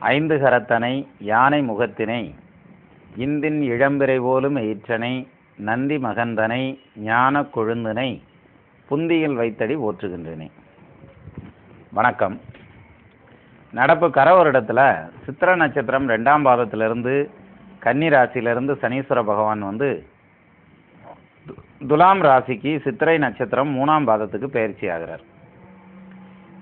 ஐந்து கரத்தனை யானை முகத்தினை இந்தின் இளம்பிறை போலும் ஈற்றனை நந்தி மகந்தனை ஞான கொழுந்தனை புந்தியில் வைத்தடி ஓற்றுகின்றனே. வணக்கம். நடப்பு கர வருடத்தில் சித்திர நட்சத்திரம் ரெண்டாம் பாதத்திலிருந்து கன்னி ராசியிலிருந்து சனீஸ்வர பகவான் வந்து து- துலாம் ராசிக்கு சித்திரை நட்சத்திரம் மூணாம் பாதத்துக்கு பயிற்சி ஆகிறார்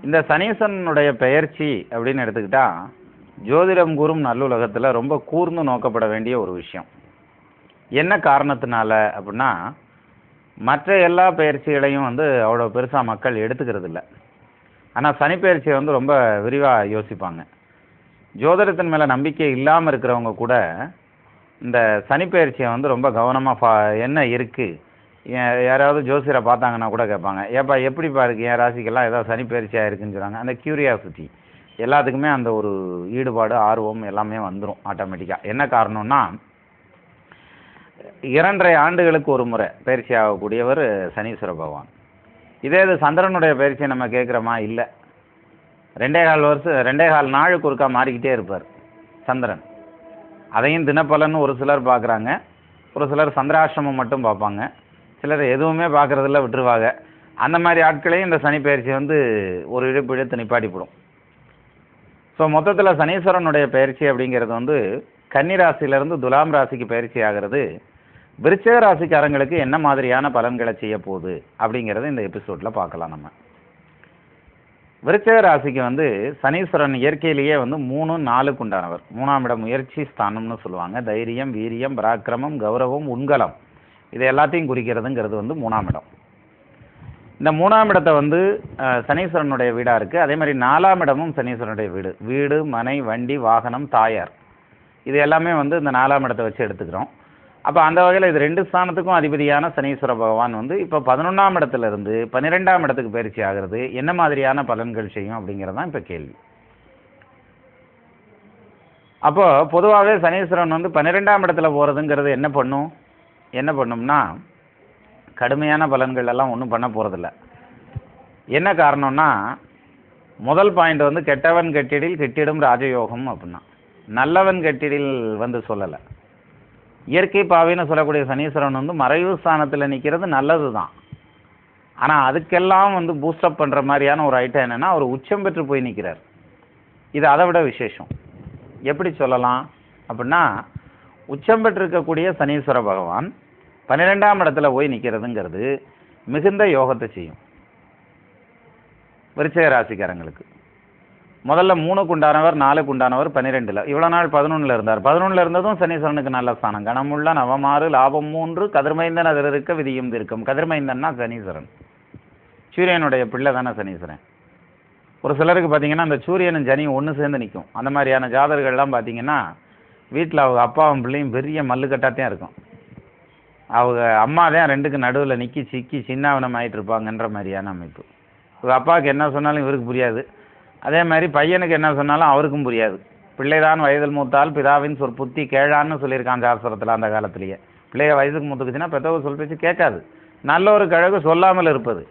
இந்த சனீசனுடைய பெயர்ச்சி அப்படின்னு எடுத்துக்கிட்டால் ஜோதிடம் கூறும் நல்லுலகத்தில் ரொம்ப கூர்ந்து நோக்கப்பட வேண்டிய ஒரு விஷயம். என்ன காரணத்தினால அப்படின்னா மற்ற எல்லா பயிற்சிகளையும் வந்து அவ்வளோ பெருசாக மக்கள் எடுத்துக்கிறது இல்லை. ஆனால் சனிப்பயிற்சியை வந்து ரொம்ப விரிவாக யோசிப்பாங்க. ஜோதிடத்தின் மேலே நம்பிக்கை இல்லாமல் இருக்கிறவங்க கூட இந்த சனிப்பயிற்சியை வந்து ரொம்ப கவனமாக ஃபா என்ன இருக்குது யாராவது ஜோசியரை பார்த்தாங்கன்னா கூட கேட்பாங்க. ஏப்பா எப்படிப்பா இருக்கு? என் ராசிக்கெல்லாம் ஏதாவது சனிப்பயிற்சியாக இருக்குன்னு சொல்கிறாங்க அந்த க்யூரியாசிட்டி எல்லாத்துக்குமே அந்த ஒரு ஈடுபாடு ஆர்வம் எல்லாமே வந்துடும் ஆட்டோமேட்டிக்காக என்ன காரணம்னா இரண்டரை ஆண்டுகளுக்கு ஒரு முறை பயிற்சி ஆகக்கூடியவர் சனீஸ்வர பகவான். இதே இது சந்திரனுடைய பயிற்சியை நம்ம கேட்குறோமா? இல்லை. ரெண்டே கால் வருஷம் ரெண்டே கால் நாளுக்கு ஒருக்கா மாறிக்கிட்டே இருப்பார் சந்திரன். அதையும் தினப்பலன்னு ஒரு சிலர் பார்க்குறாங்க. ஒரு சிலர் சந்திராசிரமம் மட்டும் பார்ப்பாங்க. சிலர் எதுவுமே பார்க்குறதில்ல விட்டுருவாங்க. அந்த மாதிரி ஆட்களையும் இந்த சனி பயிற்சி வந்து ஒரு இழுப்பு இழுத்து நிப்பாட்டிவிடும். ஸோ மொத்தத்தில் சனீஸ்வரனுடைய பயிற்சி அப்படிங்கிறது வந்து கன்னி ராசியிலிருந்து துலாம் ராசிக்கு பயிற்சி ஆகிறது. விருச்சக ராசிக்காரங்களுக்கு என்ன மாதிரியான பலன்களை செய்ய போகுது அப்படிங்கிறத இந்த எபிசோடில் பார்க்கலாம் நம்ம. விருச்சக ராசிக்கு வந்து சனீஸ்வரன் இயற்கையிலேயே வந்து மூணு நாலுக்கு உண்டானவர். மூணாம் இடம் முயற்சி ஸ்தானம்னு சொல்லுவாங்க. தைரியம் வீரியம் பராக்கிரமம் கௌரவம் உண்கலம் இது எல்லாத்தையும் குறிக்கிறதுங்கிறது வந்து மூணாம் இடம். இந்த மூணாம் இடத்தை வந்து சனீஸ்வரனுடைய வீடாக இருக்குது அதே மாதிரி நாலாம் இடமும் சனீஸ்வரனுடைய வீடு. வீடு மனை வண்டி வாகனம் தாயார். இது எல்லாமே வந்து இந்த நாலாம் இடத்தை வச்சு எடுத்துக்கிறோம். அப்போ அந்த வகையில் இது ரெண்டு ஸ்தானத்துக்கும் அதிபதியான சனீஸ்வர பகவான் வந்து இப்போ பதினொன்றாம் இடத்துலேருந்து பன்னிரெண்டாம் இடத்துக்கு பயிற்சி ஆகிறது என்ன மாதிரியான பலன்கள் செய்யும் அப்படிங்கிறது தான் இப்போ கேள்வி. அப்போ பொதுவாகவே சனீஸ்வரன் வந்து பன்னிரெண்டாம் இடத்துல போகிறதுங்கிறது என்ன பண்ணும்? என்ன பண்ணும்னா கடுமையான பலன்கள் எல்லாம் ஒன்றும் பண்ண போகிறதில்ல என்ன காரணம்னா முதல் பாயிண்ட் வந்து கெட்டவன் கெட்டிடில் கெட்டிடும் ராஜயோகம் அப்படின்னா. நல்லவன் கெட்டிடில் வந்து சொல்லலை. இயற்கை பாவின்னு சொல்லக்கூடிய சனீஸ்வரன் வந்து மறைவு ஸ்தானத்தில் நிற்கிறது நல்லது தான் ஆனால் அதுக்கெல்லாம் வந்து பூஸ்டப் பண்ணுற மாதிரியான ஒரு ஐட்டம் என்னென்னா அவர் உச்சம் பெற்று போய் நிற்கிறார் இது அதை விட விசேஷம். எப்படி சொல்லலாம் அப்படின்னா உச்சம் பெற்றிருக்கக்கூடிய சனீஸ்வர பகவான் பன்னிரெண்டாம் இடத்துல போய் நிற்கிறதுங்கிறது மிகுந்த யோகத்தை செய்யும். விருச்சக ராசிக்காரங்களுக்கு. முதல்ல மூணுக்கு உண்டானவர் நாலுக்கு உண்டானவர் பன்னிரெண்டில். இவ்வளோ நாள் பதினொன்றில் இருந்தார். பதினொன்றில் இருந்ததும் சனீஸ்வரனுக்கு நல்ல ஸ்தானம். கணமுள்ள நவமாறு லாபம் மூன்று கதிர்மைந்தன் அதில் இருக்க விதியும் இருக்கும். கதிர்மைந்தன்னா சனீஸ்வரன். சூரியனுடைய பிள்ளை தானே சனீஸ்வரன். ஒரு சிலருக்கு பார்த்தீங்கன்னா அந்த சூரியனும் ஜனியும் ஒன்று சேர்ந்து நிற்கும் அந்த மாதிரியான ஜாதகர்கள்லாம் பார்த்தீங்கன்னா வீட்டில் அவங்க அப்பாவும் பிள்ளையும் பெரிய மல்லுக்கட்டாத்தையும் இருக்கும். அவங்க அம்மா தான் ரெண்டுக்கு நடுவில் நிற்கி சிக்கி சின்னாவனம் ஆகிட்டு இருப்பாங்கன்ற மாதிரியான அமைப்பு. இவங்க அப்பாவுக்கு என்ன சொன்னாலும் இவருக்கு புரியாது. அதே மாதிரி பையனுக்கு என்ன சொன்னாலும் அவருக்கும் புரியாது. பிள்ளைதான் வயதில் மூத்தால் பிதாவின் சொல் புத்தி கேழான்னு சொல்லியிருக்கான் சாஸ்திரத்தில் அந்த காலத்திலேயே. பிள்ளைய வயதுக்கு மூத்துக்குச்சுன்னா பெற்றவங்க சொல் பேச்சு கேட்காது. நல்ல ஒரு கழகு சொல்லாமல் இருப்பது.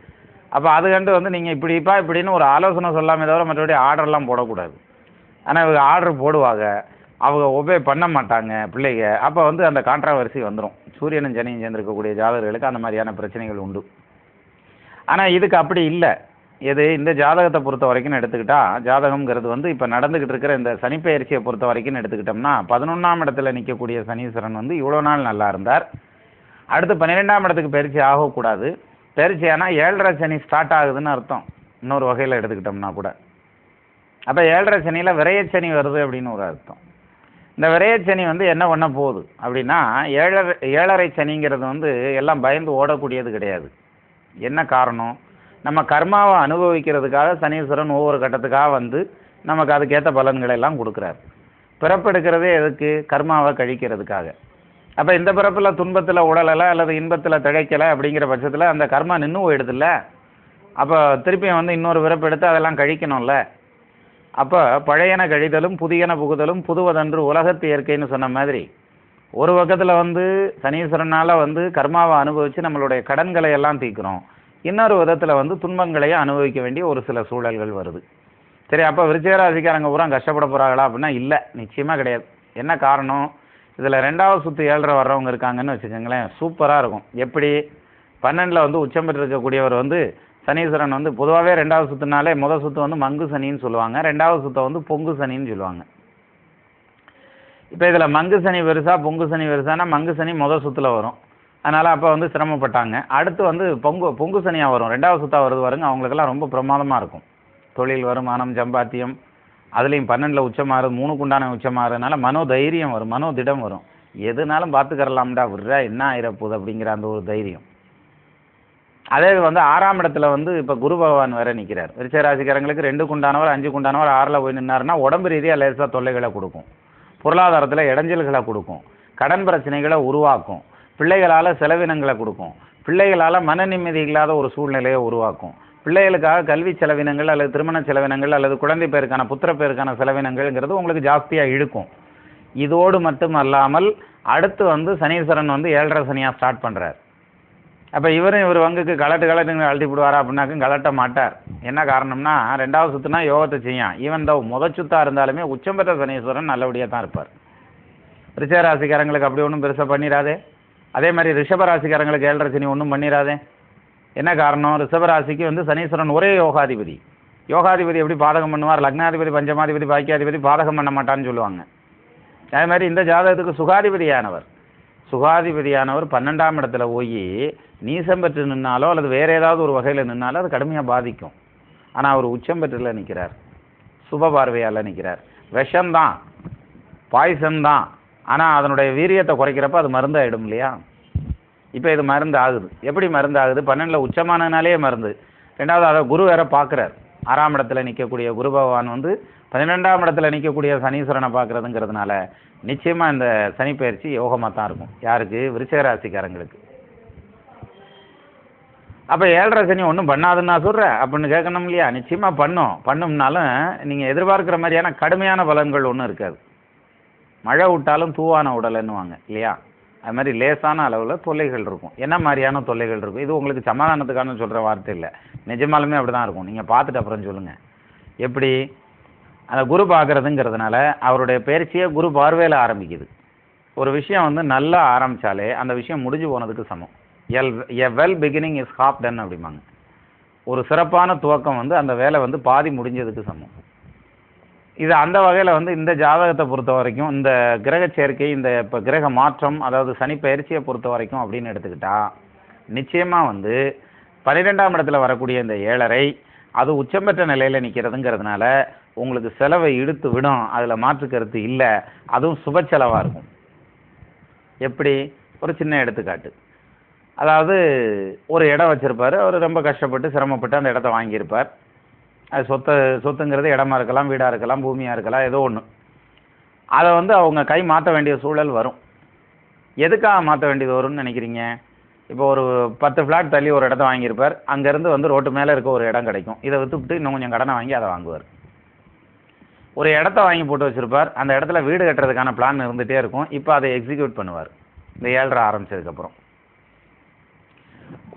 அப்போ அது கண்டு வந்து நீங்கள் இப்படிப்பா இப்படின்னு ஒரு ஆலோசனை சொல்லாமே தவிர மற்றபடி ஆர்டர்லாம் போடக்கூடாது. ஆனால் இவங்க ஆர்டர் போடுவாங்க. அவங்க ஒபே பண்ண மாட்டாங்க பிள்ளைங்க. அப்போ வந்து அந்த கான்ட்ராவர்சி வந்துடும் சூரியனும் சனியும் சேர்ந்திருக்கக்கூடிய ஜாதகர்களுக்கு அந்த மாதிரியான பிரச்சனைகள் உண்டு. ஆனால் இதுக்கு அப்படி இல்லை. எது இந்த ஜாதகத்தை பொறுத்த வரைக்கும் எடுத்துக்கிட்டால் ஜாதகம்ங்கிறது வந்து இப்போ நடந்துக்கிட்டு இருக்கிற இந்த சனிப்பெயர்ச்சியை பொறுத்த வரைக்கும் எடுத்துக்கிட்டோம்னா பதினொன்றாம் இடத்துல நிற்கக்கூடிய சனீஸ்வரன் வந்து இவ்வளோ நாள் நல்லா இருந்தார். அடுத்து பன்னிரெண்டாம் இடத்துக்கு பயிற்சி ஆகக்கூடாது. பயிற்சி ஆனால் ஏழரை சனி ஸ்டார்ட் ஆகுதுன்னு அர்த்தம். இன்னொரு வகையில் எடுத்துக்கிட்டோம்னா கூட. அப்போ ஏழரை சனியில் விரையச்சனி வருது அப்படின்னு ஒரு அர்த்தம். இந்த விரையச்சனி வந்து என்ன பண்ண போகுது? அப்படின்னா ஏழரை ஏழரை சனிங்கிறது வந்து எல்லாம் பயந்து ஓடக்கூடியது கிடையாது. என்ன காரணம்? நம்ம கர்மாவை அனுபவிக்கிறதுக்காக சனீஸ்வரன் ஒவ்வொரு கட்டத்துக்காக வந்து நமக்கு அதுக்கேற்ற பலன்களை எல்லாம் கொடுக்குறாரு. பிறப்பெடுக்கிறதே எதுக்கு? கர்மாவை கழிக்கிறதுக்காக. அப்போ இந்த பிறப்பில் துன்பத்தில் உடலலை அல்லது இன்பத்தில் திழைக்கலை அப்படிங்கிற பட்சத்தில் அந்த கர்மா நின்று போயிடுதுல்ல? அப்போ திருப்பியும் வந்து இன்னொரு பிறப்பு எடுத்து அதெல்லாம் கழிக்கணும்ல? அப்போ பழையன கழிதலும் புதியன புகுதலும் புதுவதன்று உலகத்து இயற்கைன்னு சொன்ன மாதிரி ஒரு பக்கத்தில் வந்து சனீஸ்வரனால் வந்து கர்மாவை அனுபவித்து நம்மளுடைய கடன்களை எல்லாம் தீர்க்கிறோம். இன்னொரு விதத்தில் வந்து துன்பங்களையும் அனுபவிக்க வேண்டிய ஒரு சில சூழல்கள் வருது. சரி அப்போ விருச்சிகராசிக்காரங்க பூரா கஷ்டப்பட போகிறாங்களா அப்படின்னா இல்லை நிச்சயமாக கிடையாது. என்ன காரணம்? இதில் ரெண்டாவது சுற்று ஏழரை வர்றவங்க இருக்காங்கன்னு வச்சுக்கோங்களேன் சூப்பராக இருக்கும். எப்படி? பன்னெண்டில் வந்து உச்சம் பெற்றிருக்கக்கூடியவர் வந்து சனீஸ்வரன் வந்து பொதுவாகவே ரெண்டாவது சுற்றுனாலே முதல் சுற்று வந்து மங்கு சனின்னு சொல்லுவாங்க. ரெண்டாவது சுற்றை வந்து பொங்கு சனின்னு சொல்லுவாங்க. இப்போ இதில் மங்கு சனி பெருசா பொங்கு சனி பெருசானா மங்கு சனி முதல் சுற்றில் வரும். அதனால் அப்போ வந்து சிரமப்பட்டாங்க. அடுத்து வந்து பொங்கு பொங்கு சனியாக வரும். ரெண்டாவது சுத்தாக வருது வருங்க அவங்களுக்கெல்லாம் ரொம்ப பிரமாதமாக இருக்கும். தொழில் வருமானம் சம்பாத்தியம் அதுலேயும் பன்னெண்டில் உச்சமாறு மூணுக்கு உண்டான உச்சமாறுனால மனோ தைரியம் வரும் மனோ திடம் வரும். எதுனாலும் பார்த்துக்கறலாம்டா விட்றா என்ன ஆயிரப்போகுது அப்படிங்கிற அந்த ஒரு தைரியம். அதே இது வந்து ஆறாம் இடத்துல வந்து இப்போ குரு பகவான் வேற நிற்கிறார் விருச்ச ராசிக்காரங்களுக்கு ரெண்டு குண்டானவர் அஞ்சு குண்டானவர் ஆறில் போய் நின்னாருன்னா உடம்பு ரீதியாக லேசாக தொல்லைகளை கொடுக்கும். பொருளாதாரத்தில் இடைஞ்சல்களை கொடுக்கும். கடன் பிரச்சனைகளை உருவாக்கும். பிள்ளைகளால் செலவினங்களை கொடுக்கும். பிள்ளைகளால் மன நிம்மதி இல்லாத ஒரு சூழ்நிலையை உருவாக்கும். பிள்ளைகளுக்காக கல்வி செலவினங்கள் அல்லது திருமண செலவினங்கள் அல்லது குழந்தை பேருக்கான புத்திர பேருக்கான செலவினங்கள்ங்கிறது உங்களுக்கு ஜாஸ்தியாக இழுக்கும். இதோடு மட்டும் அல்லாமல் அடுத்து வந்து சனீஸ்வரன் வந்து ஏழரை சனியாக ஸ்டார்ட் பண்ணுறார் அப்போ இவரும் இவர் வங்குக்கு கலட்டு கலட்டுங்க கழட்டி விடுவாரா அப்படின்னாக்கும் கலட்ட மாட்டார். என்ன காரணம்னா ரெண்டாவது சுத்துனா யோகத்தை செய்யும். ஈவன் தோ முத சுத்தாக இருந்தாலுமே உச்சம் பெற்ற சனீஸ்வரன் நல்லபடியாக தான் இருப்பார். ரிஷராசிக்காரங்களுக்கு அப்படி ஒன்றும் பெருசாக பண்ணிடாதே அதே மாதிரி ரிஷபராசிக்காரங்களுக்கு ஏழரை சனி ஒன்றும் பண்ணிடாதே என்ன காரணம்? ரிஷபராசிக்கு வந்து சனீஸ்வரன் ஒரே யோகாதிபதி. யோகாதிபதி எப்படி பாதகம் பண்ணுவார்? லக்னாதிபதி பஞ்சமாதிபதி பாக்கியாதிபதி பாதகம் பண்ண மாட்டான்னு சொல்லுவாங்க. அதே மாதிரி இந்த ஜாதகத்துக்கு சுகாதிபதியானவர். சுகாதிபதியானவர் பன்னெண்டாம் இடத்துல போய் நீசம் பெற்று நின்னாலோ அல்லது வேற ஏதாவது ஒரு வகையில் நின்னாலோ அது கடுமையாக பாதிக்கும். ஆனால் அவர் உச்சம் பெற்றில் நிற்கிறார் சுப பார்வையால் நிற்கிறார் விஷம்தான். பாய்சன்தான். ஆனால் அதனுடைய வீரியத்தை குறைக்கிறப்ப அது மருந்தாயிடும் இல்லையா? இப்போ இது மருந்து ஆகுது எப்படி மருந்து ஆகுது பன்னெண்டில் உச்சமானனாலே மருந்து. ரெண்டாவது அதை குரு வேற பார்க்குறார் ஆறாம் இடத்துல நிற்கக்கூடிய குரு பகவான் வந்து பன்னிரெண்டாம் இடத்துல நிற்கக்கூடிய சனீஸ்வரனை பார்க்குறதுங்கிறதுனால நிச்சயமாக இந்த சனிப்பெயர்ச்சி யோகமாக தான் இருக்கும். யாருக்கு? விருச்சகராசிக்காரங்களுக்கு. அப்போ ஏழரை சனி ஒன்றும் பண்ணாதுன்னு நான் சொல்கிறேன் அப்படின்னு கேட்கணும் இல்லையா? நிச்சயமாக பண்ணும். பண்ணும்னாலும் நீங்கள் எதிர்பார்க்குற மாதிரியான கடுமையான பலன்கள் ஒன்றும் இருக்காது. மழை விட்டாலும் தூவான உடலைன்னுவாங்க இல்லையா? அது மாதிரி லேசான அளவில் தொல்லைகள் இருக்கும். என்ன மாதிரியான தொல்லைகள் இருக்கும்? இது உங்களுக்கு சமாதானத்துக்கான சொல்கிற வார்த்தை இல்லை. நிஜமாலுமே அப்படி தான் இருக்கும். நீங்கள் பார்த்துட்டு அப்புறம் சொல்லுங்கள் எப்படி? அந்த குரு பார்க்குறதுங்கிறதுனால அவருடைய பயிற்சியை குரு பார்வையில் ஆரம்பிக்குது. ஒரு விஷயம் வந்து நல்லா ஆரம்பித்தாலே அந்த விஷயம் முடிஞ்சு போனதுக்கு சமம். L a well beginning is half done அப்படிம்பாங்க. ஒரு சிறப்பான துவக்கம் வந்து அந்த வேலை வந்து பாதி முடிஞ்சதுக்கு சமம். இது அந்த வகையில் வந்து இந்த ஜாதகத்தை பொறுத்த வரைக்கும் இந்த கிரக சேர்க்கை இந்த இப்போ கிரக மாற்றம் அதாவது சனி பயிற்சியை பொறுத்த வரைக்கும் அப்படின்னு எடுத்துக்கிட்டால் நிச்சயமாக வந்து பன்னிரெண்டாம் இடத்துல வரக்கூடிய இந்த ஏழரை அது உச்சம் பெற்ற நிலையில் நிற்கிறதுங்கிறதுனால உங்களுக்கு செலவை இழுத்து விடும் அதில் மாற்று கருத்து இல்லை. அதுவும் சுப செலவாக இருக்கும். எப்படி? ஒரு சின்ன எடுத்துக்காட்டு. அதாவது ஒரு இடம் வச்சுருப்பார். அவர் ரொம்ப கஷ்டப்பட்டு சிரமப்பட்டு அந்த இடத்த வாங்கியிருப்பார். அது சொத்து சொத்துங்கிறது இடமா இருக்கலாம் வீடாக இருக்கலாம் பூமியாக இருக்கலாம் ஏதோ ஒன்று அதை வந்து அவங்க கை மாற்ற வேண்டிய சூழல் வரும். எதுக்காக மாற்ற வேண்டியது வரும்னு நினைக்கிறீங்க? இப்போ ஒரு பத்து ஃப்ளாட் தள்ளி ஒரு இடத்த வாங்கியிருப்பார். அங்கேருந்து வந்து ரோட்டு மேலே இருக்க ஒரு இடம் கிடைக்கும். இதை விற்றுவிட்டு இன்னும் கொஞ்சம் கடனை வாங்கி அதை வாங்குவார். ஒரு இடத்த வாங்கி போட்டு வச்சுருப்பார். அந்த இடத்துல வீடு கட்டுறதுக்கான பிளான் இருந்துகிட்டே இருக்கும். இப்போ அதை எக்ஸிக்யூட் பண்ணுவார். இந்த ஏழரை ஆரம்பிச்சதுக்கப்புறம்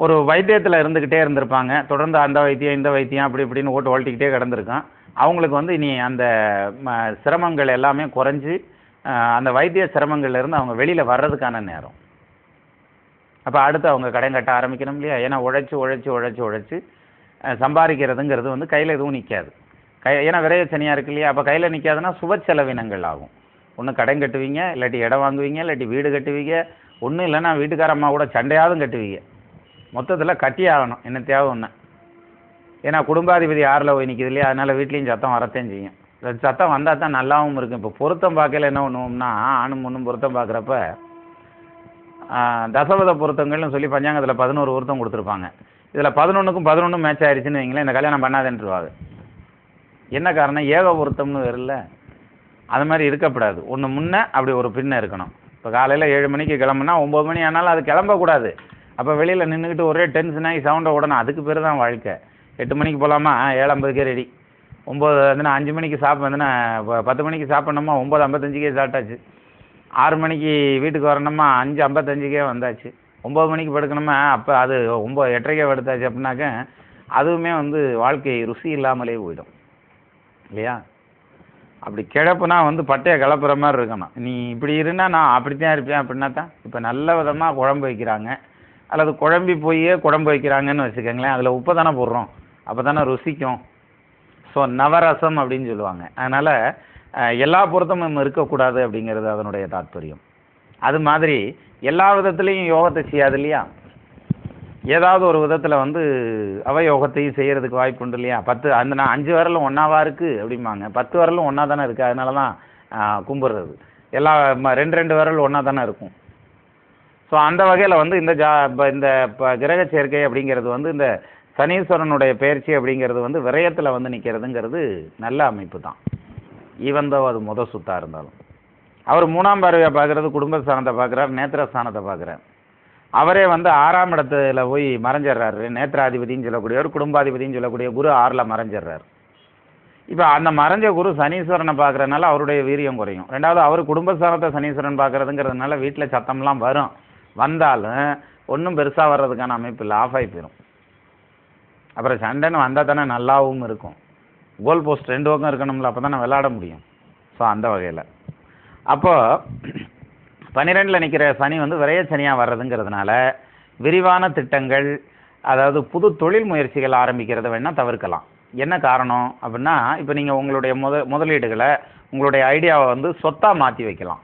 ஒரு வைத்தியத்தில் இருந்துக்கிட்டே இருந்திருப்பாங்க. தொடர்ந்து அந்த வைத்தியம் இந்த வைத்தியம் அப்படி இப்படின்னு ஓட்டு ஓட்டிக்கிட்டே கிடந்திருக்கான். அவங்களுக்கு வந்து இனி அந்த ம, சிரமங்கள் எல்லாமே குறைஞ்சி அந்த வைத்திய சிரமங்கள்லேருந்து அவங்க வெளியில் வர்றதுக்கான நேரம். அப்போ அடுத்து அவங்க கடன் கட்ட ஆரம்பிக்கணும் இல்லையா? ஏன்னா உழைச்சி உழைச்சி உழைச்சி உழைச்சி சம்பாதிக்கிறதுங்கிறது வந்து கையில் எதுவும் நிற்காது கை ஏன்னா விரைய சனியாக இருக்கு இல்லையா? அப்போ கையில் நிற்காதுன்னா சுப செலவினங்கள் ஆகும். ஒன்று கடன் கட்டுவீங்க இல்லாட்டி இடம் வாங்குவீங்க இல்லாட்டி வீடு கட்டுவீங்க. ஒன்றும் இல்லைன்னா வீட்டுக்காரம்மா கூட சண்டையாவது கட்டுவீங்க. மொத்தத்தில் கட்டி ஆகணும் என்னத்தையாவது ஒன்று ஏன்னா குடும்பாதிபதி ஆறில் போய் நிற்கிது இல்லையா? அதனால் வீட்லேயும் சத்தம் வரத்தையும் செய்யும். சத்தம் வந்தால் தான் நல்லாவும் இருக்கும். இப்போ பொருத்தம் பார்க்கல என்ன பண்ணுவோம்னா ஆணும் பொண்ணும் பொருத்தம் பார்க்குறப்ப தசவத பொருத்தங்கள்னு சொல்லி பஞ்சாங்கத்தில் பதினோரு பொருத்தம் கொடுத்துருப்பாங்க. இதில் பதினொன்றுக்கும் பதினொன்றும் மேட்ச் ஆயிடுச்சுன்னு வைங்களேன் இந்த கல்யாணம் பண்ணாதேன்ட்டுருவாங்க என்ன காரணம்? ஏக பொருத்தம்னு வரும்ல அது மாதிரி இருக்கக்கூடாது. ஒன்று முன்ன அப்படி ஒரு பின்ன இருக்கணும். இப்போ காலையில் ஏழு மணிக்கு கிளம்புனா ஒம்பது மணி ஆனாலும் அது கிளம்பக்கூடாது. அப்போ வெளியில் நின்றுக்கிட்டு ஒரே டென்ஷன் ஆகி சவுண்டை உடனே அதுக்கு பேர் தான் வாழ்க்கை. எட்டு மணிக்கு போகலாமா ஏழு ஐம்பதுக்கே ரெடி ஒம்பது வந்துன்னா அஞ்சு மணிக்கு சாப்பிட்டு இப்போ பத்து மணிக்கு சாப்பிட்ணுமா? ஒம்பது ஐம்பத்தஞ்சுக்கே சாப்பிட்டாச்சு. ஆறு மணிக்கு வீட்டுக்கு வரணுமா? அஞ்சு ஐம்பத்தஞ்சுக்கே வந்தாச்சு. ஒம்பது மணிக்கு படுக்கணுமா? அப்போ அது ஒம்பது எட்டரைக்கே படுத்தாச்சு அப்படின்னாக்க அதுவுமே வந்து வாழ்க்கை ருசி இல்லாமலே போயிடும். இல்லையா? அப்படி கிளப்புனா வந்து பட்டையை கிளப்புற மாதிரி இருக்கணும். நீ இப்படி இருந்தால் நான் அப்படித்தான் இருப்பேன் அப்படின்னா தான் இப்போ நல்ல விதமாக குழம்பு வைக்கிறாங்க. அல்லது குழம்பி போயே குழம்பு வைக்கிறாங்கன்னு வச்சுக்கோங்களேன் அதில் உப்பு தானே போடுறோம். அப்போ தானே ருசிக்கும். ஸோ நவரசம் அப்படின்னு சொல்லுவாங்க. அதனால் எல்லா பொருத்தமும் இருக்கக்கூடாது அப்படிங்கிறது அதனுடைய தாத்பரியம். அது மாதிரி எல்லா விதத்துலேயும் யோகத்தை செய்யாது இல்லையா? ஏதாவது ஒரு விதத்தில் வந்து அவயோகத்தையும் செய்கிறதுக்கு வாய்ப்பு உண்டு இல்லையா? பத்து அந்த நான் அஞ்சு விரலும் ஒன்றாவா இருக்குது அப்படிம்பாங்க. பத்து விரலும் ஒன்றா தானே இருக்குது அதனால தான் கும்பிட்றது எல்லா ம- ரெண்டு ரெண்டு விரல் ஒன்றா தானே இருக்கும். ஸோ அந்த வகையில் வந்து இந்த ஜா இப்போ இந்த இப்போ கிரக சேர்க்கை அப்படிங்கிறது வந்து இந்த சனீஸ்வரனுடைய பயிற்சி அப்படிங்கிறது வந்து விரயத்தில் வந்து நிற்கிறதுங்கிறது நல்ல அமைப்பு தான். ஈவந்தோ அது முத சுத்தாக இருந்தாலும். அவர் மூணாம் பார்வையை பார்க்குறது குடும்பஸ்தானத்தை பார்க்குறார் நேத்திரஸ்தானத்தை பார்க்குறார். அவரே வந்து ஆறாம் இடத்துல போய் மறைஞ்சிடுறாரு. நேத்திராதிபதினு சொல்லக்கூடியவர் குடும்பாதிபதின்னு சொல்லக்கூடிய குரு ஆறில் மறைஞ்சிடுறாரு. இப்போ அந்த மறைஞ்ச குரு சனீஸ்வரனை பார்க்கறதுனால அவருடைய வீரியம் குறையும். ரெண்டாவது அவர் குடும்பஸ்தானத்தை சனீஸ்வரன் பார்க்கறதுங்கிறதுனால வீட்டில் சத்தம்லாம் வரும். வந்தாலும் ஒன்றும் பெருசாக வர்றதுக்கான அமைப்பு இல்லை ஆஃப் ஆகி போயிடும் அப்புறம் சண்டைன்னு வந்தால் தானே நல்லாவும் இருக்கும். கோல் போஸ்ட் ரெண்டு பக்கம் இருக்கணும்ல அப்போ தானே விளாட முடியும். ஸோ அந்த வகையில். அப்போது பன்னிரெண்டில் நிற்கிற சனி வந்து விரைய சனியாக வர்றதுங்கிறதுனால விரிவான திட்டங்கள் அதாவது புது தொழில் முயற்சிகள் ஆரம்பிக்கிறத வேணால் தவிர்க்கலாம். என்ன காரணம் அப்படின்னா இப்போ நீங்கள் உங்களுடைய முத முதலீடுகளை உங்களுடைய ஐடியாவை வந்து சொத்தாக மாற்றி வைக்கலாம்.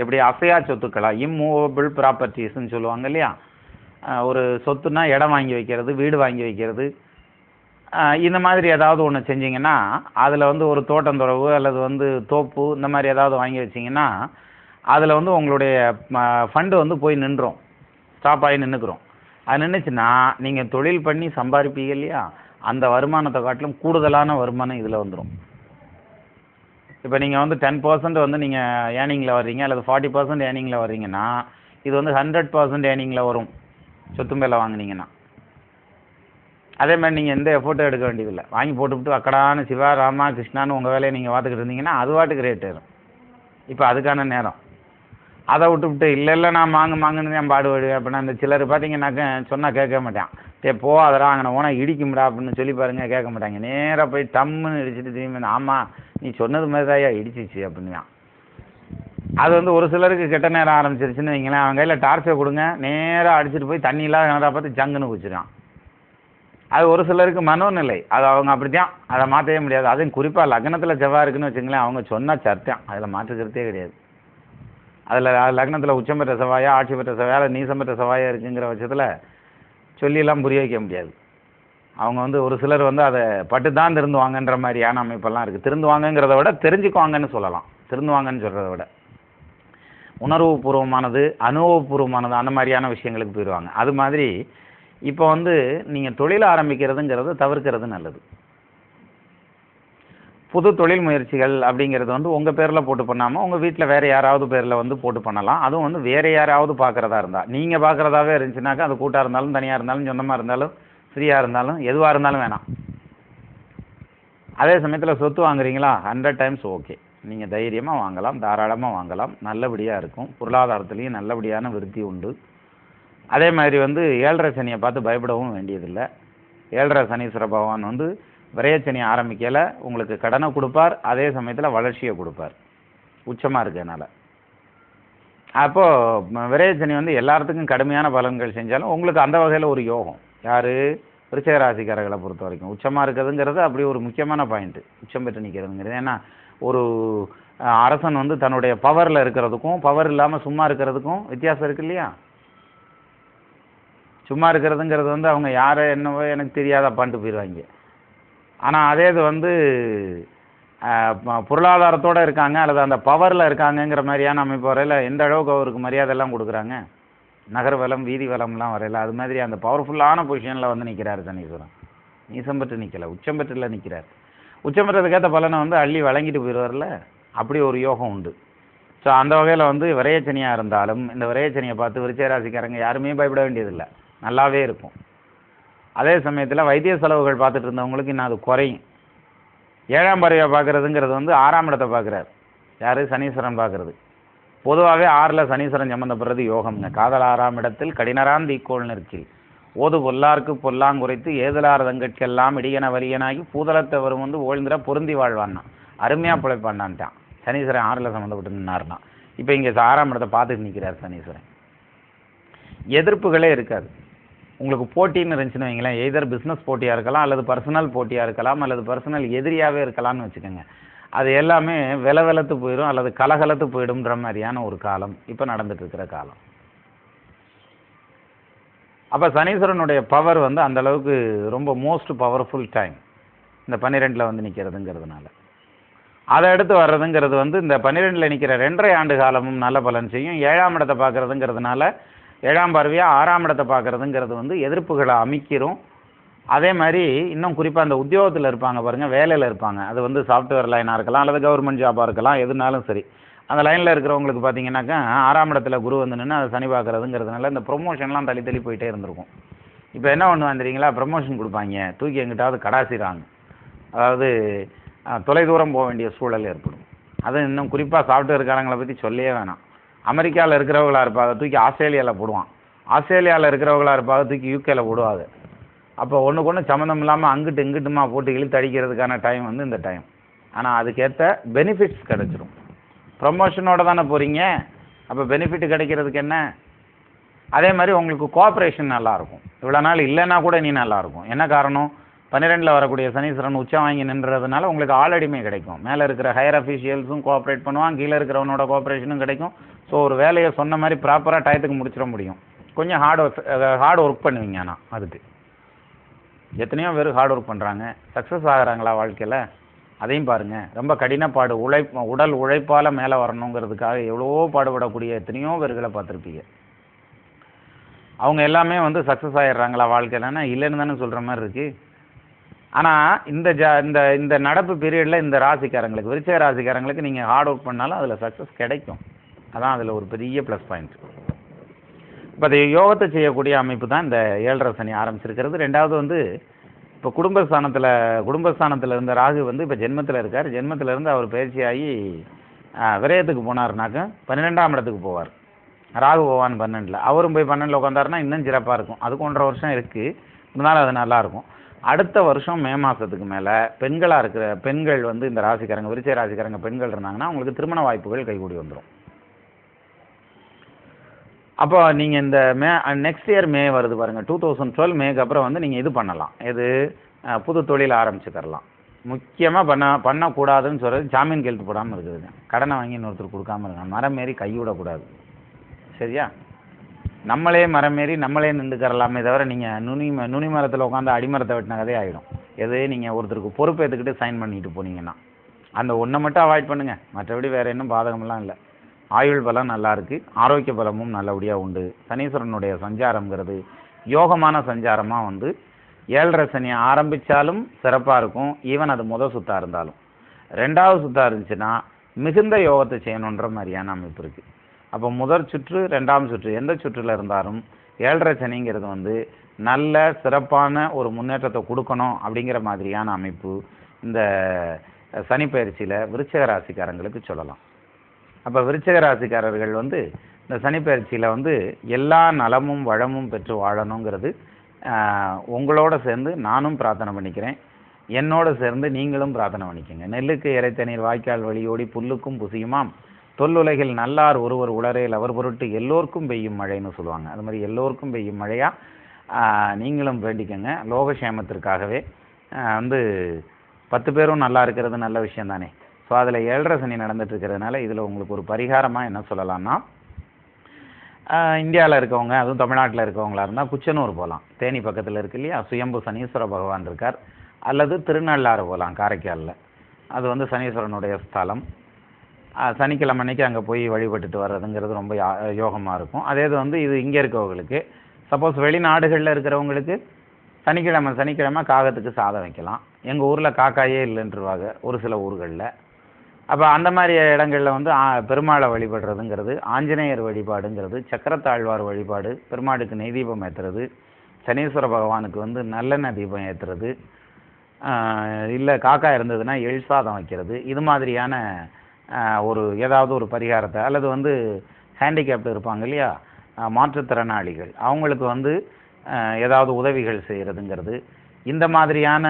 எப்படி? அசையா சொத்துக்களாக இம்மூவபிள் ப்ராப்பர்ட்டிஸ்ன்னு சொல்லுவாங்க இல்லையா? ஒரு சொத்துனா இடம் வாங்கி வைக்கிறது வீடு வாங்கி வைக்கிறது. இந்த மாதிரி ஏதாவது ஒன்று செஞ்சிங்கன்னா அதில் வந்து ஒரு தோட்டந்துறவு அல்லது வந்து தோப்பு இந்த மாதிரி ஏதாவது வாங்கி வச்சீங்கன்னா அதில் வந்து உங்களுடைய ஃபண்டு வந்து போய் நின்றோம். ஸ்டாப் ஆகி நின்றுக்குறோம் அது நின்றுச்சுன்னா நீங்கள் தொழில் பண்ணி சம்பாதிப்பீங்க இல்லையா? அந்த வருமானத்தை காட்டிலும் கூடுதலான வருமானம் இதில் வந்துடும் இப்போ நீங்கள் வந்து டென் பர்சன்ட் வந்து நீங்கள் ஏர்னிங்கில் வர்றீங்க அல்லது ஃபார்ட்டி பர்சன்ட் ஏர்னிங்கில் வர்றீங்கன்னா இது வந்து ஹண்ட்ரட் பர்சன்ட் ஏர்னிங்கில் வரும் சொத்து மேலே வாங்கினீங்கன்னா. அதே மாதிரி நீங்கள் எந்த எஃபோர்ட்டும் எடுக்க வேண்டியதில்லை. வாங்கி போட்டுவிட்டு அக்கடான சிவா ராமா கிருஷ்ணான்னு உங்கள் வேலையை நீங்கள் பார்த்துக்கிட்டு இருந்தீங்கன்னா அது வாட்டுக்கு ரேட் ஏறும். இப்போ அதுக்கான நேரம். அதை விட்டுவிட்டு இல்லை இல்லை நான் மாங்கு மாங்குன்னு தான் பாடுபடுவேன் அப்படின்னா அந்த சிலர் பார்த்தீங்கன்னாக்க சொன்னால் கேட்க மாட்டான். டே போ அதெல்லாம் அங்கே ஓனா இடிக்கும்டா அப்படின்னு சொல்லி பாருங்க கேட்க மாட்டாங்க. நேராக போய் தம்முன்னு இடிச்சிட்டு திரும்பி ஆமாம் நீ சொன்னது மாதிரி தான்யா இடிச்சிச்சு அப்படின்னா அது வந்து ஒரு சிலருக்கு கெட்ட நேரம் ஆரம்பிச்சிருச்சுன்னு வைங்களேன். அவன் கையில் டார்ச்சை கொடுங்க நேராக அடிச்சிட்டு போய் தண்ணி இல்லாத கிணறா பார்த்து ஜங்குன்னு குச்சிடான் அது ஒரு சிலருக்கு மனோநிலை. அது அவங்க அப்படித்தான். அதை மாற்றவே முடியாது. அதுவும் குறிப்பாக லக்னத்தில் செவ்வாய் இருக்குன்னு வச்சுங்களேன் அவங்க சொன்னால் சர்த்தம் அதில் மாற்றுக்கிறதே கிடையாது. அதில் லக்னத்தில் உச்சம் பெற்ற செவ்வாயா ஆட்சி பெற்ற செவ்வாயா அல்லது நீசம் பெற்ற செவ்வாயா இருக்குங்கிற பட்சத்தில் சொல்லியெல்லாம் புரிய வைக்க முடியாது. அவங்க வந்து ஒரு சிலர் வந்து அதை பட்டு தான் திருந்துவாங்கன்ற மாதிரியான அமைப்பெல்லாம் இருக்குது திருந்துவாங்கங்கிறத விட தெரிஞ்சுக்குவாங்கன்னு சொல்லலாம். திருந்துவாங்கன்னு சொல்கிறத விட. உணர்வுபூர்வமானது அனுபவபூர்வமானது அந்த மாதிரியான விஷயங்களுக்கு போயிடுவாங்க. அது மாதிரி இப்போ வந்து நீங்கள் தொழில் ஆரம்பிக்கிறதுங்கிறது தவிர்க்கிறது நல்லது. புது தொழில் முயற்சிகள் அப்படிங்கிறது வந்து உங்கள் பேரில் போட்டு பண்ணாமல் உங்கள் வீட்டில் வேறு யாராவது பேரில் வந்து போட்டு பண்ணலாம். அதுவும் வந்து வேறு யாராவது பார்க்குறதா இருந்தால் நீங்கள் பார்க்குறதாவே இருந்துச்சுனாக்கா அது கூட்டாக இருந்தாலும் தனியாக இருந்தாலும் சொந்தமாக இருந்தாலும் ஃப்ரீயாக இருந்தாலும் எதுவாக இருந்தாலும் வேணாம். அதே சமயத்தில் சொத்து வாங்குறீங்களா? ஹண்ட்ரட் டைம்ஸ் ஓகே நீங்கள் தைரியமாக வாங்கலாம் தாராளமாக வாங்கலாம். நல்லபடியாக இருக்கும். பொருளாதாரத்துலேயும் நல்லபடியான விருத்தி உண்டு. அதே மாதிரி வந்து ஏழரை சனியை பார்த்து பயப்படவும் வேண்டியதில்லை. ஏழரை சனீஸ்வர பகவான் வந்து விரையச்சனி ஆரம்பிக்கல உங்களுக்கு கடனை கொடுப்பார் அதே சமயத்தில் வளர்ச்சியை கொடுப்பார். உச்சமாக இருக்கனால அப்போது விரையச்சனி வந்து எல்லாத்துக்கும் கடுமையான பலன்கள் செஞ்சாலும் உங்களுக்கு அந்த வகையில் ஒரு யோகம். யார்? விருச்சிக ராசிக்காரர்களை பொறுத்த வரைக்கும் உச்சமாக இருக்கிறதுங்கிறது அப்படி ஒரு முக்கியமான பாயிண்ட்டு உச்சம் பெற்று நிற்கிறதுங்கிறது ஏன்னா ஒரு அரசன் வந்து தன்னுடைய பவரில் இருக்கிறதுக்கும் பவர் இல்லாமல் சும்மா இருக்கிறதுக்கும் வித்தியாசம் இருக்கு இல்லையா? சும்மா இருக்கிறதுங்கிறது வந்து அவங்க யாரை என்னவோ எனக்கு தெரியாத பண்ணிட்டு போயிடுவாங்க ஆனால் அதே இது வந்து பொருளாதாரத்தோடு இருக்காங்க அல்லது அந்த பவரில் இருக்காங்கங்கிற மாதிரியான அமைப்பு வரையில் எந்த அளவுக்கு அவருக்கு மரியாதைலாம் கொடுக்குறாங்க? நகர் வளம் வீதி வளம்லாம் வரையில அது மாதிரி அந்த பவர்ஃபுல்லான பொசிஷனில் வந்து நிற்கிறார் சனீஸ்வரன். நீசம் பெற்று நிற்கலை உச்சம் பெற்றில் நிற்கிறார் உச்சம் பெற்றதுக்கேற்ற பலனை வந்து அள்ளி வழங்கிட்டு போயிடுவார்ல? அப்படி ஒரு யோகம் உண்டு. ஸோ அந்த வகையில் வந்து விரையச்சனியாக இருந்தாலும் இந்த விரையச்சனியை பார்த்து விருச்சராசிக்காரங்க யாருமே பயப்பட வேண்டியதில்லை. நல்லாவே இருக்கும். அதே சமயத்தில் வைத்திய செலவுகள் பார்த்துட்டு இருந்தவங்களுக்கு இன்னும் அது குறையும். ஏழாம் பறவையை பார்க்குறதுங்கிறது வந்து ஆறாம் இடத்தை பார்க்குறாரு. யார்? சனீஸ்வரன் பார்க்குறது. பொதுவாகவே ஆறில் சனீஸ்வரன் சம்மந்தப்படுறது யோகம்ங்க. காதல் ஆறாம் இடத்தில் கடினரான் தீக்கோள் நிற்கில் ஓது பொல்லார்க்கு பொல்லாங்குறைத்து ஏதலாரதங்கட்கெல்லாம் இடியன வலியனாகி பூதலத்தவரும் வந்து ஓழ்ந்திர பொருந்தி வாழ்வான்னா அருமையாக பிழைப்பாண்டான்ட்டான் சனீஸ்வரன் ஆறில் சம்மந்தப்பட்டு நின்னார்னா இப்போ இங்கே ஆறாம் இடத்தை பார்த்துட்டு நிற்கிறார் சனீஸ்வரன். எதிர்ப்புகளே இருக்காது. உங்களுக்கு போட்டின்னு இருந்துச்சுன்னு வைங்களேன் எய்தர் பிஸ்னஸ் போட்டியாக இருக்கலாம் அல்லது பர்சனல் போட்டியாக இருக்கலாம் அல்லது பர்சனல் எதிரியாகவே இருக்கலாம்னு வச்சுக்கோங்க. அது எல்லாமே வில வெலத்து போயிடும் அல்லது கலகலத்து போயிடும்ன்ற மாதிரியான ஒரு காலம் இப்போ நடந்துட்டு இருக்கிற காலம். அப்போ சனீஸ்வரனுடைய பவர் வந்து அந்த அளவுக்கு ரொம்ப மோஸ்ட் பவர்ஃபுல் டைம் இந்த பன்னிரெண்டில் வந்து நிற்கிறதுங்கிறதுனால அதை அடுத்து வர்றதுங்கிறது வந்து இந்த பன்னிரெண்டில் நிற்கிற ரெண்டரை ஆண்டு காலமும் நல்ல பலன் செய்யும். ஏழாம் இடத்தை பார்க்கறதுங்கிறதுனால ஏழாம் பார்வையாக ஆறாம் இடத்தை பார்க்கறதுங்கிறது வந்து எதிர்ப்புகளை அமைக்கிறோம். அதே மாதிரி இன்னும் குறிப்பாக அந்த உத்தியோகத்தில் இருப்பாங்க பாருங்கள் வேலையில் இருப்பாங்க. அது வந்து சாஃப்ட்வேர் லைனாக இருக்கலாம் அல்லது கவர்மெண்ட் ஜாபாக இருக்கலாம் எதுனாலும் சரி. அந்த லைனில் இருக்கிறவங்களுக்கு பார்த்தீங்கன்னாக்கா ஆறாம் இடத்துல குரு வந்து நின்று அதை சனி பார்க்குறதுங்கிறதுனால இந்த ப்ரொமோஷன்லாம் தள்ளி தள்ளி போயிட்டே இருந்திருக்கும். இப்போ என்ன ஒன்று வந்துறீங்களா ப்ரமோஷன் கொடுப்பாங்க. தூக்கி எங்கிட்டாவது கடாசிறாங்க அதாவது தொலைதூரம் போக வேண்டிய சூழல் ஏற்படும். அது இன்னும் குறிப்பாக சாஃப்ட்வேர்காரங்களை பற்றி சொல்லவே வேணாம். அமெரிக்காவில் இருக்கிறவங்களா இருப்பாங்க தூக்கி ஆஸ்திரேலியாவில் போடுவான். ஆஸ்திரேலியாவில் இருக்கிறவங்களா இருப்பாங்க தூக்கி யூகேல போடுவாங்க. அப்போ ஒன்றுக்கு ஒன்று சம்மந்தம் இல்லாமல் அங்கிட்டு இங்கிட்டுமா போட்டு இழுத்து அடிக்கிறதுக்கான டைம் வந்து இந்த டைம் ஆனால் அதுக்கேற்ற பெனிஃபிட்ஸ் கிடைச்சிரும். ப்ரொமோஷனோட தானே போகிறீங்க அப்போ பெனிஃபிட் கிடைக்கிறதுக்கு என்ன? அதே மாதிரி உங்களுக்கு கோஆப்ரேஷன் நல்லாயிருக்கும் இவ்வளோ நாள் இல்லைன்னா கூட நீ நல்லாயிருக்கும் என்ன காரணம்? பன்னிரெண்டில் வரக்கூடிய சனீஸ்வரன் உச்சம் வாங்கி நின்றதுனால உங்களுக்கு ஆளடிமை கிடைக்கும். மேலே இருக்கிற ஹையர் அஃபீஷியல்ஸும் கோஆப்ரேட் பண்ணுவான் கீழே இருக்கிறவனோட கோஆப்ரேஷனும் கிடைக்கும். ஸோ ஒரு வேலையை சொன்ன மாதிரி ப்ராப்பராக டயத்துக்கு முடிச்சிட முடியும். கொஞ்சம் ஹார்ட் ஒர்க் ஹார்ட் ஒர்க் பண்ணுவீங்க ஆனால் அதுக்கு. எத்தனையோ பேர் ஹார்ட் ஒர்க் பண்ணுறாங்க சக்ஸஸ் ஆகுறாங்களா வாழ்க்கையில்? அதையும் பாருங்கள் ரொம்ப கடினப்பாடு உழைப் உடல் உழைப்பால் மேலே வரணுங்கிறதுக்காக எவ்வளவோ பாடுபடக்கூடிய எத்தனையோ பேர்களை பார்த்துருப்பீங்க. அவங்க எல்லாமே வந்து சக்ஸஸ் ஆகிடுறாங்களா வாழ்க்கையிலன்னா இல்லைன்னு தானே சொல்கிற மாதிரி இருக்குது ஆனால் இந்த ஜா இந்த இந்த நடப்பு பீரியடில் இந்த ராசிக்காரங்களுக்கு விருச்சக ராசிக்காரங்களுக்கு நீங்கள் ஹார்ட் ஒர்க் பண்ணாலும் அதில் சக்ஸஸ் கிடைக்கும். அதான் அதில் ஒரு பெரிய ப்ளஸ் பாயிண்ட் இப்போ அது யோகத்தை செய்யக்கூடிய அமைப்பு தான் இந்த ஏழரை சனி ஆரம்பிச்சிருக்கிறது. ரெண்டாவது வந்து இப்போ குடும்பஸ்தானத்தில் குடும்பஸ்தானத்தில் இருந்த ராகு வந்து இப்போ ஜென்மத்தில் இருக்கார். ஜென்மத்தில் இருந்து அவர் பயிற்சியாகி விரயத்துக்கு போனாருனாக்க பன்னிரெண்டாம் இடத்துக்கு போவார். ராகு பகவான் பன்னெண்டில். அவரும் போய் பன்னெண்டில் உட்காந்தாருன்னா இன்னும் சிறப்பாக இருக்கும். அதுக்கு ஒன்றரை வருஷம் இருக்குது இருந்தாலும் அது நல்லாயிருக்கும் அடுத்த வருஷம் மே மாதத்துக்கு மேலே பெண்களாக இருக்கிற பெண்கள் வந்து இந்த ராசிக்காரங்க விருச்சய ராசிக்காரங்க பெண்கள் இருந்தாங்கன்னா அவங்களுக்கு திருமண வாய்ப்புகள் கைகூடி வந்துடும் அப்போ நீங்கள் இந்த மே நெக்ஸ்ட் இயர் மே வருது பாருங்கள் டூ தௌசண்ட் டுவெல் மேக்கு அப்புறம் வந்து நீங்கள் இது பண்ணலாம். இது புது தொழில் ஆரம்பிச்சுக்கரலாம் முக்கியமாக பண்ண பண்ணக்கூடாதுன்னு சொல்கிறது ஜாமீன் கெழுத்து போடாமல் இருக்குதுங்க கடனை வாங்கி இன்னொருத்தர் கொடுக்காம இருக்காங்க. மரம் மாரி கைவிடக்கூடாது. சரியா? நம்மளே மரம் மாரி நம்மளே நின்றுக்கரலாமே தவிர நீங்கள் நுனி ம- நுனி மரத்தில் உட்காந்து அடிமரத்தை வெட்டின கதையே ஆகிடும் எது நீங்கள் ஒருத்தருக்கு பொறுப்பேற்றுக்கிட்டு சைன் பண்ணிட்டு போனீங்கன்னா அந்த ஒன்றை மட்டும் அவாய்ட் பண்ணுங்கள் மற்றபடி வேறு இன்னும் பாதகமெல்லாம் இல்லை. ஆயுள் பலம் நல்லாயிருக்கு ஆரோக்கிய பலமும் நல்லபடியாக உண்டு. சனீஸ்வரனுடைய சஞ்சாரம்ங்கிறது யோகமான சஞ்சாரமாக வந்து ஏழரை சனி ஆரம்பித்தாலும் சிறப்பாக இருக்கும். ஈவன் அது முதல் சுத்தாக இருந்தாலும். ரெண்டாவது சுத்தாக இருந்துச்சுன்னா மிகுந்த யோகத்தை செய்யணுன்ற மாதிரியான அமைப்பு இருக்குது அப்போ முதல் சுற்று ரெண்டாம் சுற்று எந்த சுற்றில் இருந்தாலும் ஏழரை சனிங்கிறது வந்து நல்ல சிறப்பான ஒரு முன்னேற்றத்தை கொடுக்கணும் அப்படிங்கிற மாதிரியான அமைப்பு இந்த சனி பயிற்சியில் விருச்சக ராசிக்காரங்களுக்கு சொல்லலாம். அப்போ விருச்சக ராசிக்காரர்கள் வந்து இந்த சனி பயிற்சியில் வந்து எல்லா நலமும் வளமும் பெற்று வாழணுங்கிறது உங்களோட சேர்ந்து நானும் பிரார்த்தனை பண்ணிக்கிறேன். என்னோட சேர்ந்து நீங்களும் பிரார்த்தனை பண்ணிக்கோங்க. நெல்லுக்கு இறைத்தண்ணீர் வாய்க்கால் வழியோடி புல்லுக்கும் புசியுமாம். தொல்லுலகில் நல்லார் ஒருவர் உளரேல் அவர் பொருட்டு எல்லோருக்கும் பெய்யும் மழைன்னு சொல்லுவாங்க. அது மாதிரி எல்லோருக்கும் பெய்யும் மழையாக நீங்களும் வேண்டிக்கங்க. லோகக்ஷேமத்திற்காகவே வந்து பத்து பேரும் நல்லா இருக்கிறது நல்ல விஷயம் தானே ஸோ அதில் ஏழரை சனி நடந்துட்டு இருக்கிறதுனால இதில் உங்களுக்கு ஒரு பரிகாரமாக என்ன சொல்லலாம்னா இந்தியாவில் இருக்கவங்க அதுவும் தமிழ்நாட்டில் இருக்கவங்களா இருந்தால் குச்சனூர் போகலாம் தேனி பக்கத்தில் இருக்கு இல்லையா? சுயம்பு சனீஸ்வர பகவான் இருக்கார். அல்லது திருநள்ளாறு போகலாம் காரைக்காலில். அது வந்து சனீஸ்வரனுடைய ஸ்தலம். சனிக்கிழமை அன்னைக்கு அங்கே போய் வழிபட்டுட்டு வர்றதுங்கிறது ரொம்ப யோகமாக இருக்கும். அதே இது வந்து இது இங்கே இருக்கவங்களுக்கு. சப்போஸ் வெளிநாடுகளில் இருக்கிறவங்களுக்கு சனிக்கிழமை சனிக்கிழமை காகத்துக்கு சாதம் வைக்கலாம். எங்கள் ஊரில் காக்காயே இல்லைன்றவாங்க ஒரு சில ஊர்களில். அப்போ அந்த மாதிரி இடங்களில் வந்து ஆ, பெருமாளை வழிபடுறதுங்கிறது ஆஞ்சநேயர் வழிபாடுங்கிறது சக்கரத்தாழ்வார் வழிபாடு பெருமாளுக்கு நெய் தீபம் ஏற்றுறது சனீஸ்வர பகவானுக்கு வந்து நல்லெண்ணெய் தீபம் ஏற்றுறது இல்லை காக்கா இருந்ததுன்னா எள் சாதம் வைக்கிறது இது மாதிரியான ஒரு ஏதாவது ஒரு பரிகாரத்தை அல்லது வந்து ஹேண்டிகேப்டு இருப்பாங்க இல்லையா? மாற்றுத்திறனாளிகள். அவங்களுக்கு வந்து ஏதாவது உதவிகள் செய்கிறதுங்கிறது இந்த மாதிரியான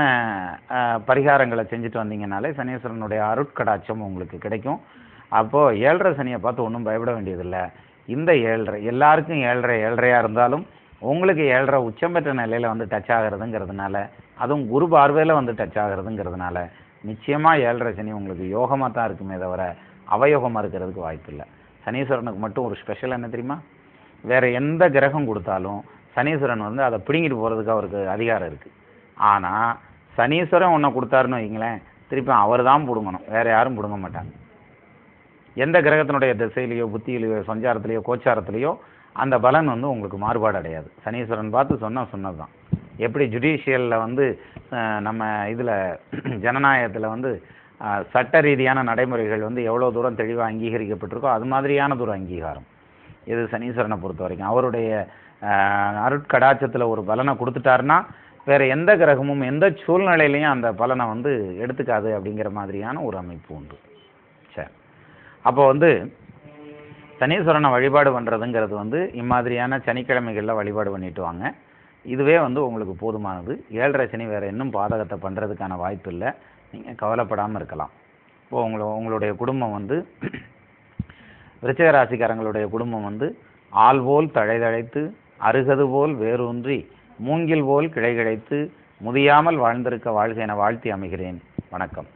பரிகாரங்களை செஞ்சுட்டு வந்தீங்கனாலே சனீஸ்வரனுடைய அருட்கடாட்சம் உங்களுக்கு கிடைக்கும். அப்போது ஏழரை சனியை பார்த்து ஒன்றும் பயப்பட வேண்டியதில்லை. இந்த ஏழரை எல்லாருக்கும் ஏழரை ஏழரையாக இருந்தாலும் உங்களுக்கு ஏழரை உச்சம் பெற்ற நிலையில் வந்து டச் ஆகிறதுங்கிறதுனால அதுவும் குரு பார்வையில் வந்து டச் ஆகிறதுங்கிறதுனால நிச்சயமாக ஏழரை சனி உங்களுக்கு யோகமாக தான் இருக்குமே தவிர அவயோகமாக இருக்கிறதுக்கு வாய்ப்பு இல்லை சனீஸ்வரனுக்கு மட்டும் ஒரு ஸ்பெஷல் என்ன தெரியுமா? வேறு எந்த கிரகம் கொடுத்தாலும் சனீஸ்வரன் வந்து அதை பிடுங்கிட்டு போகிறதுக்கு அவருக்கு அதிகாரம் இருக்குது ஆனால் சனீஸ்வரன் ஒன்றை கொடுத்தாருன்னு வைங்களேன் திருப்பி அவர் தான் பிடுங்கணும். வேறு யாரும் பிடுங்க மாட்டாங்க. எந்த கிரகத்தினுடைய திசையிலையோ புத்தியிலையோ சஞ்சாரத்திலையோ கோச்சாரத்திலையோ அந்த பலன் வந்து உங்களுக்கு மாறுபாடு அடையாது. சனீஸ்வரன் பார்த்து சொன்னால் சொன்னது தான் எப்படி ஜுடிஷியலில் வந்து நம்ம இதில் ஜனநாயகத்தில் வந்து சட்ட ரீதியான நடைமுறைகள் வந்து எவ்வளோ தூரம் தெளிவாக அங்கீகரிக்கப்பட்டிருக்கோ அது மாதிரியான ஒரு அங்கீகாரம். இது சனீஸ்வரனை பொறுத்த வரைக்கும் அவருடைய அருட்கடாச்சத்தில் ஒரு பலனை கொடுத்துட்டாருன்னா வேறு எந்த கிரகமும் எந்த சூழ்நிலையிலையும் அந்த பலனை வந்து எடுத்துக்காது அப்படிங்கிற மாதிரியான ஒரு அமைப்பு உண்டு. சரி. அப்போ வந்து சனீஸ்வரனை வழிபாடு பண்ணுறதுங்கிறது வந்து இம்மாதிரியான சனிக்கிழமைகளில் வழிபாடு பண்ணிட்டு வாங்க. இதுவே வந்து உங்களுக்கு போதுமானது. ஏழரை சனி வேறு இன்னும் பாதகத்தை பண்ணுறதுக்கான வாய்ப்பு இல்லை. நீங்கள் கவலைப்படாமல் இருக்கலாம். இப்போது உங்களை உங்களுடைய குடும்பம் வந்து விருச்சிக ராசிக்காரங்களுடைய குடும்பம் வந்து ஆள் போல் தழைதழைத்து அருகது போல் வேரூன்றி மூங்கில் போல் கிளை கிடைத்து முதியாமல் வாழ்ந்திருக்க வாழ்க என வாழ்த்தி அமைகிறேன். வணக்கம்.